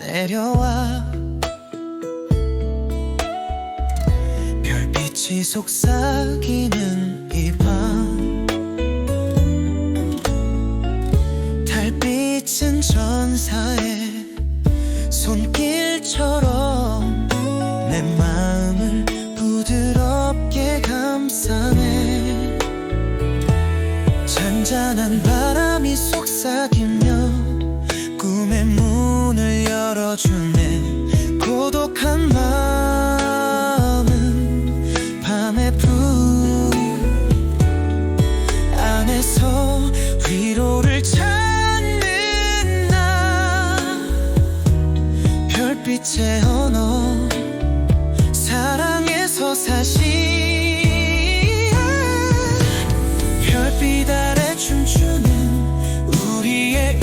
내려와 별빛이 속삭이는 이밤. 달빛은 전사의 손길처럼 내 마음을 부드럽게 감싸네. 잔잔한 바 고독한 마음은 밤의 불 안에서 위로를 찾는 나 별빛의 언어 사랑에서 사시 별빛 아래 춤추는 우리의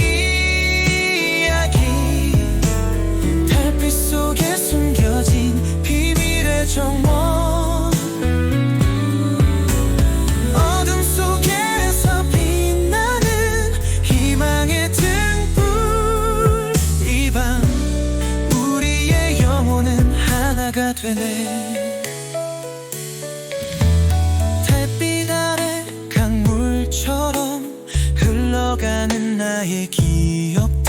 이야기. 달빛 속에 숨 되네. 달빛 아래 강물처럼 흘러가는 나의 기억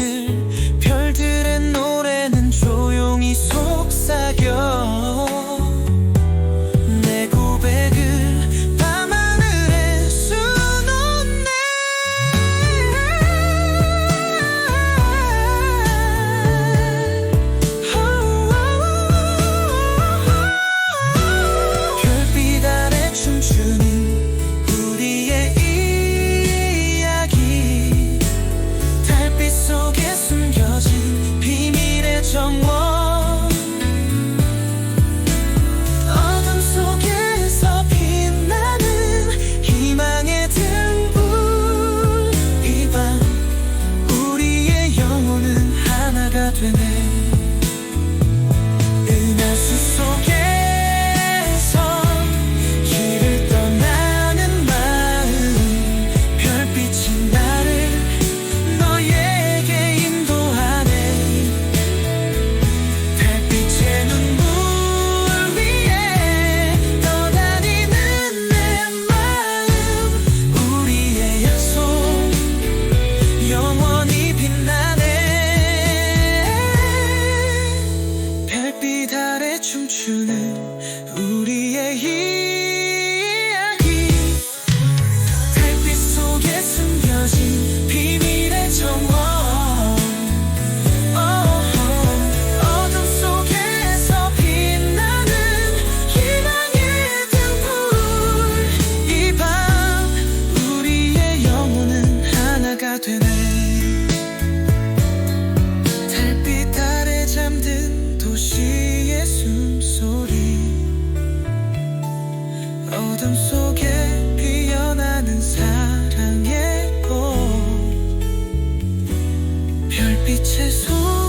우 어둠 속에 피어나는 사랑의 꽃. 별빛의 소